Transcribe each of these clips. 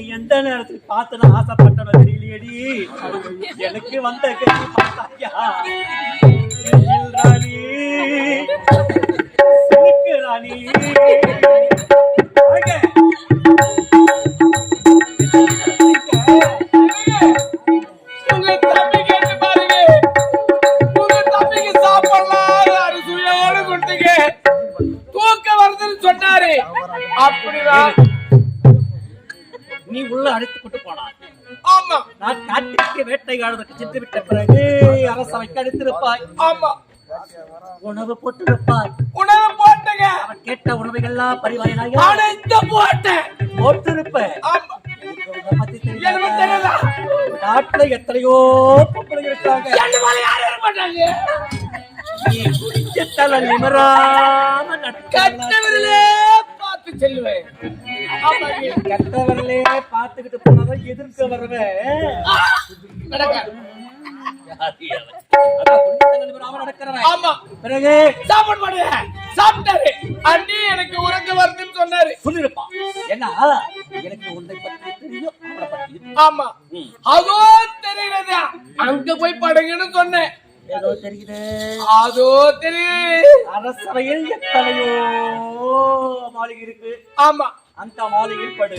உன்னை எந்த நேரத்தில் பார்த்து நான் ஆசைப்பட்டனோ தெரியலையடி. எனக்கு வந்த கதி பார்த்தாயா? ராணி. சிலுக்கு ராணி. வாங்க. உள்ள கொண்டு போனாய் ஆமா. நான் காட்டிற்கு வேட்டையாடுவதற்கு சென்று விட்ட பிறகு அரசவைக்கு அழைத்திருப்பாய் ஆமா. உணவு போட்டிருப்பாய். உணவு போட்டுங்க. அவன் கேட்ட உணவுகள்லாம் பரிவாயினாக அனைத்து போட்டேன். போட்டிருப்ப ஆமா. நாட்டுல எத்தனையோ பொம்பளைங்க இருக்காங்க. நிமராம கட்டவிரலே பார்த்து செல்லுவேன். கட்டவர்களே பார்த்துக்கிட்டு போனவன் எதிர்க்க வரவன் பிறகு? சாப்பாடு மாட்டேன். சாப்பிட்டாரு. அண்ணி எனக்கு உறங்க வருதுன்னு சொன்னாரு. சொல்லிருப்பான் ஏன்னா எனக்கு உன்னை பத்தி தெரியும் அவனை பத்தி தெரியும். ஆமா. ம். அதோ தெரியுறது. அங்க போய் படுங்கன்னு சொன்னேன். ஏதோ தெரியுது. அதோ தெரியுது. அரசவையில் எத்தனையோ மாளிகை இருக்கு. ஆமா. அந்த மாளிகையில் படு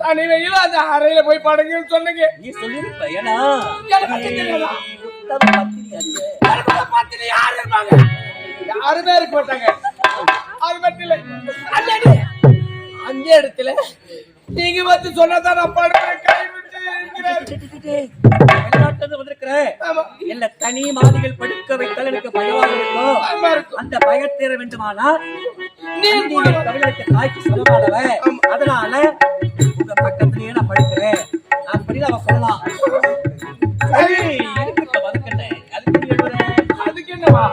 தனி வெயில் அந்த அறையில போய் படுங்கன்னு சொன்னீங்க. நீ சொல்லிருப்ப ஏன்னா பத்தினி யாரு இருப்பாங்க? யாருமே இருக்க மாட்டாங்க. அது மட்டும் இல்ல. அண்ணாடி, அந்த இடத்துல நீங்க வந்து சொன்னதான் நான் படுறேன் இல்ல தனி மாளிகையில் படுக்க வைத்தால் எனக்கு பயமாக இருக்கும். அந்த பயத்தீர வேண்டுமானால் நீ நீங்க தமிழருக்கு தாய்க்கு சொல்லமாடவ அதனால உங்க பக்கத்திலேயே நான் படுக்கிறேன். அப்படி அவன் சொல்லலாம். சரி இருக்கட்டும் வதக்கண்ணே அதுக்கு நீ எழுதுற அதுக்கு என்னவா?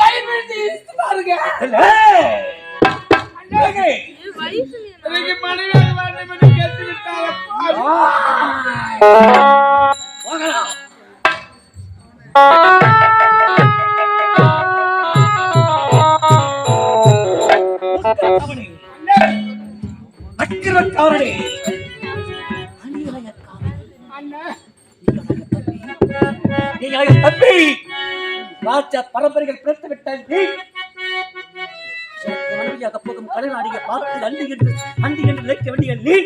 கை விட்டு இழுத்து பாருங்க. இல்ல. அண்ணே. எனக்கு மனைவி வேண்டும் என்று கேட்டு விட்டாரப்பா ராஜ பரம்பரைகள் பிறந்து விட்டால் நீ எனக்கு மனைவியாக போகும் கலைநாடியை பார்த்து அண்டி என்று அண்டி என்று நினைக்க வேண்டிய நீ.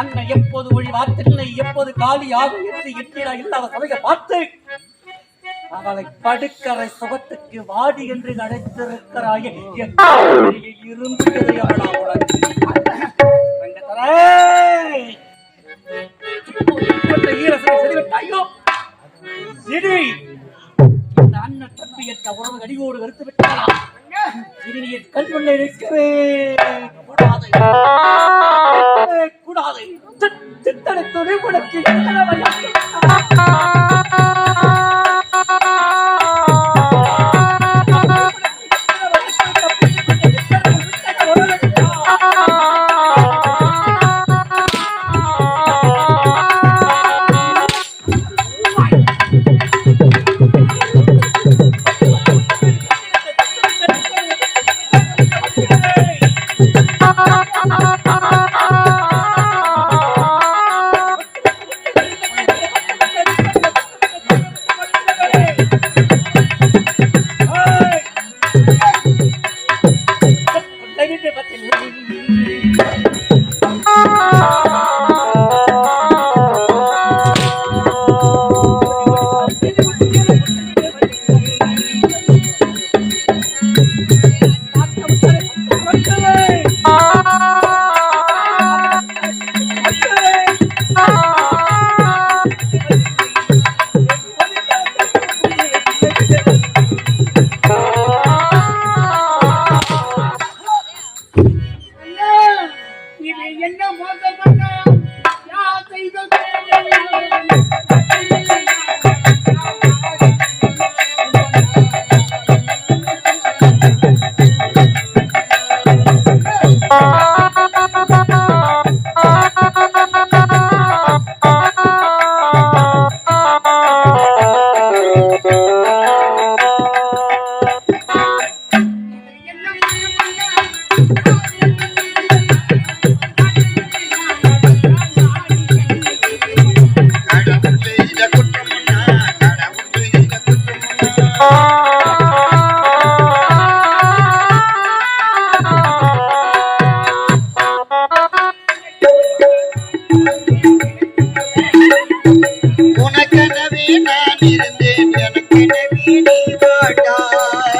அண்ணன் எப்போது ஒளி வார்த்தை எப்போது காலி ஆகும் என்று எண்ணினா இல்லாத சமய பார்த்து. அவளை படுக்கரை சுகத்துக்கு வாடி என்று அழைத்திருக்கிறாயே என் பெரிய உனக்கு ஈரசனை செறிவிட்டாயோ? சிரி! இந்த அடியோடு வெறுத்து விட்டாளா இனி நீ கண் முன்னே நிற்கவே கூடாது. கூடாது. சித்தனை துணை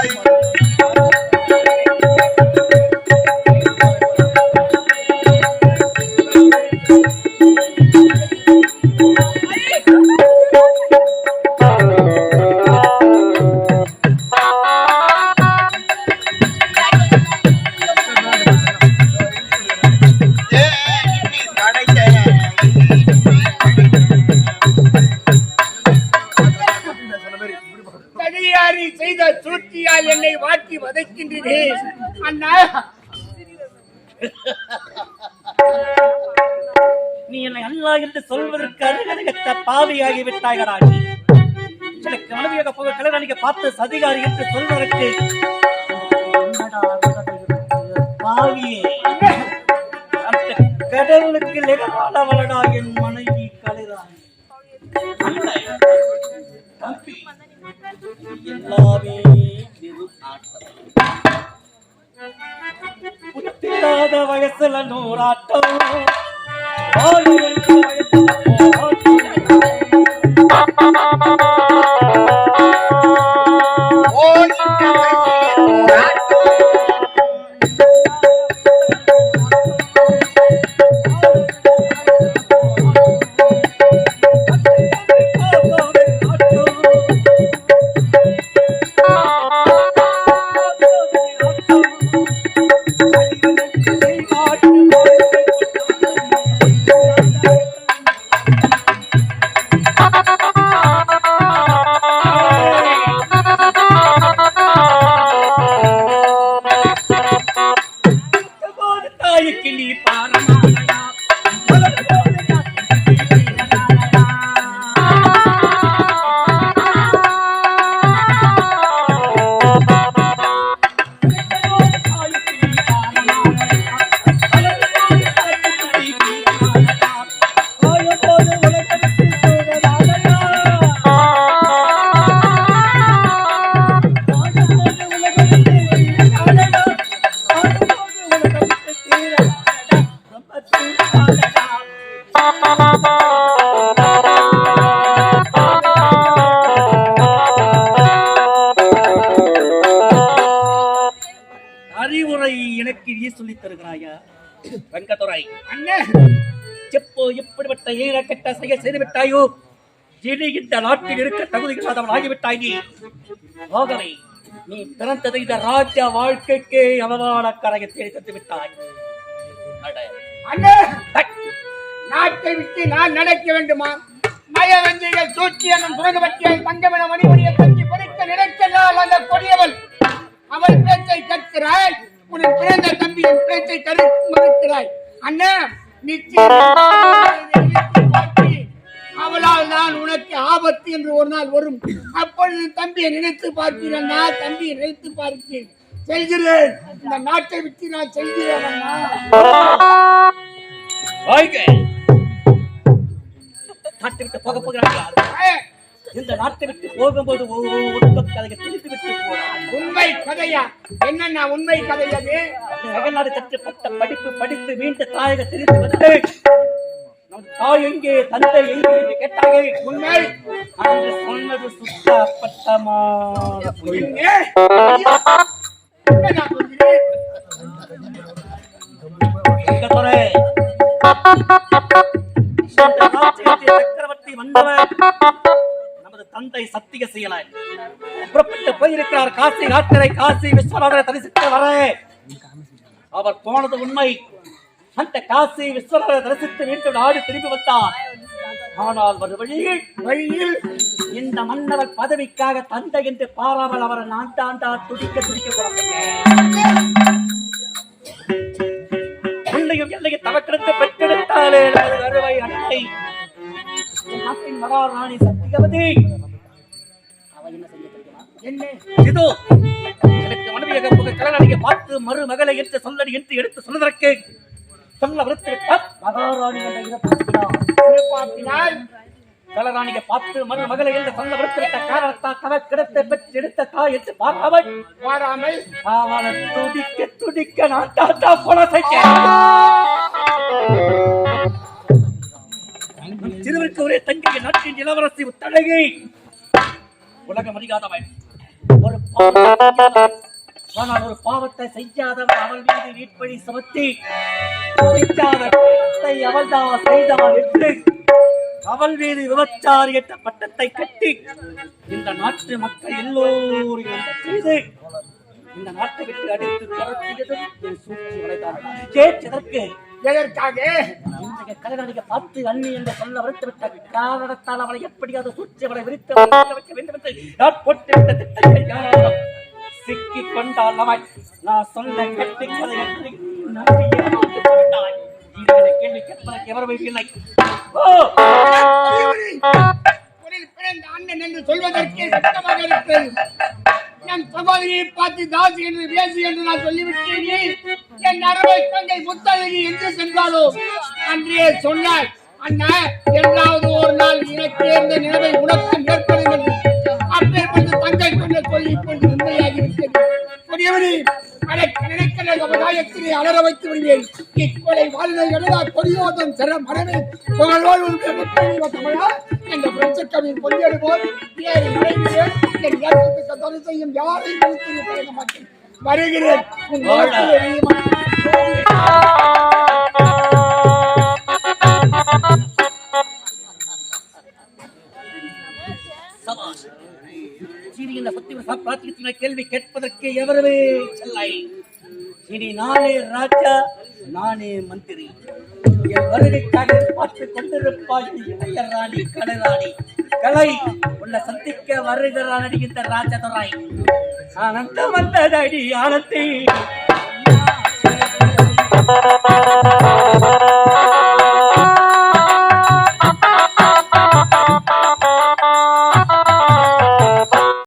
காட்டாய் வாட்டி வதைக்கின்றனே அண்ணா. நீ என்னை அல்லா என்று சொல்வதற்கு அருகருகத்த பாவியாகி விட்டாயடா நீ எனக்கு மனைவியாக போக கல்யாணிக்க பார்த்து சதிகாரி என்று சொல்வதற்கு? பாவியே. அந்த கடவுளுக்கு நிகழ்வானவளடா என் மனைவி கலைதான் தம்பி, எல்லாமே வயசுல நூறாட்டம் எப்படிப்பட்ட கெட்ட செயல் செய்து விட்டாயோ இனி இந்த நாட்டில் இருக்க தகுதி இல்லாதவன் ஆகிவிட்டாய் நீ. ஆகவே நீ பிறந்தது இந்த ராஜ வாழ்க்கைக்கு அவமான கரையை தேடி தந்து விட்டாய் நாட்டை விட்டு நான் நடக்க வேண்டுமா? மயவஞ்சிகள் சூழ்ச்சி என்னும் சுரங்கவட்டியால் தங்கமென மணிமணியை தங்கி பறிக்க நினைக்கிறாள் அந்த கொடியவள். அவள் பேச்சை கற்கிறாய் உன் பிறந்த தம்பியின் பேச்சை கரு மறுக்கிறாய் அண்ணா அவளால் நான் உனக்கு ஆபத்து என்று ஒரு நாள் வரும். அப்பொழுது தம்பியை நினைத்து பார்க்கிறேன் நான் தம்பியை நினைத்து பார்க்கிறேன் செல்கிறேன். இந்த நாட்டை விட்டு நான் செல்கிறேன் போக போகிறாயா ஏய், இந்த நாட்டை விட்டு போகும்போது ஒரு ஒடுக்க கதையை திருப்பி விட்டு போறான் உண்மை கதையா? என்னென்ன உண்மை கதை அது? அகநாடு கற்றுப்பட்ட படிப்பு படித்து மீண்டும் தாயக திரும்பி வந்து நம் தாய் எங்கே தந்தை எங்கே? என்று கேட்டாயே உண்மை. அன்று சொன்னது சுத்தப்பட்டமான நான் சக்கரவர்த்தி வந்தவர். தந்தை சத்திய செயலர் புறப்பட்டு போயிருக்கிறார். காசி யாத்திரை காசி விஸ்வநாதரை தரிசித்து வர. அவர் போனது உண்மை. அந்த காசி விஸ்வநாதரை தரிசித்து மீண்டும் நாடு திரும்பி வந்தார். ஆனால் ஒரு வழியில் வழியில் இந்த மன்னவர் பதவிக்காக தந்தை என்று பாராமல் அவரை நான் தாண்டா துடிக்க துடிக்க கொடுத்தேன் பிள்ளையும் எல்லையை பெற்றெடுத்தாலே வருவாய் அறுவை அன்னை. என் நாட்டின் மகாராணி சத்தியவதி. மருமகளை என்று சொல்லடி என்று எடுத்து சொல்வதற்கு சொல்ல விருத்திருக்கார் மகாராணி என்ற இதை கலராணியை பார்த்து மருமகளை என்று சொல்ல விருத்திருக்க காரணத்தால் தவ கிடத்தை பெற்று எடுத்த தாய் என்று பார்க்காமல் வாராமல் அவனை துடிக்க துடிக்க நான் தாத்தா செய்ய சிறுவருக்கு ஒரே தங்கை நாட்டின் இளவரசி உத்தழகி உலகம் அறியாதவன். ஒரு. ஆனால் ஒரு பாவத்தை செய்யாதவன் அவள் மீது வீட்படி சுமத்தி அவள்தான் செய்தாள் என்று அவள் மீது விபச்சாரி என்ற பட்டத்தை கட்டி இந்த நாட்டு மக்கள் எல்லோரையும் செய்து இந்த நாட்டை விட்டு அடித்து துரத்தியதும் என் சூழ்ச்சி வளைதான் கேட்டதற்கு எதற்காக? இன்றைய கலைஞர்களை பார்த்து அண்ணி என்று சொல்ல வருத்தவிட்ட காரணத்தால் அவளை எப்படியாவது சூழ்ச்சி அவளை விரித்து வைக்க வைக்க வேண்டும் என்று நான் போட்டுவிட்ட திட்டங்கள் யாரும் சிக்கிக் கொண்டால் அவள் நான் சொல்ல கட்டி என்று நம்பி ஏமாந்து கேள்வி கேட்பதற்கு எவரும் இல்லை. ஓ! பிறந்த அண்ணன் என்று இருக்கிறது. என் சகோதரியை பார்த்து தாசி என்று பேசு என்று நான் சொல்லிவிட்டேன். என் அறவை தங்கை முத்தழகி என்று சென்றாலோ? அன்றே சொன்னாள் அண்ணா என்றாவது ஒரு நாள் எனக்கு இந்த நிலைமை உனக்கும் ஏற்படும் என்று. தங்கை கொண்டு சொல்லி கொண்டு உண்மையாகிவிட்டது புரியவனே அலற வைத்து விடுவேன். இக்கொலை வாழ்வை எழுதா கொடியோதம் சிற மரமே புகழோடு தமிழா. என்ற பிரச்சக்கவின் கொண்டியது என் செய்யும் யாரையும் வருகிறேன். சரி இந்த சத்திய பிரார்த்திக்கிற கேள்வி கேட்பதற்கு எவருமே செல்லை இனி நானே ராஜா நானே மந்திரி. என் வருகைக்காக பார்த்துக் கொண்டிருப்பாய் ராணி கடலாணி கலை உன்னை சந்திக்க வருகிறான் இந்த ராஜதுரை. ஆனந்த வந்ததடி ஆனத்தி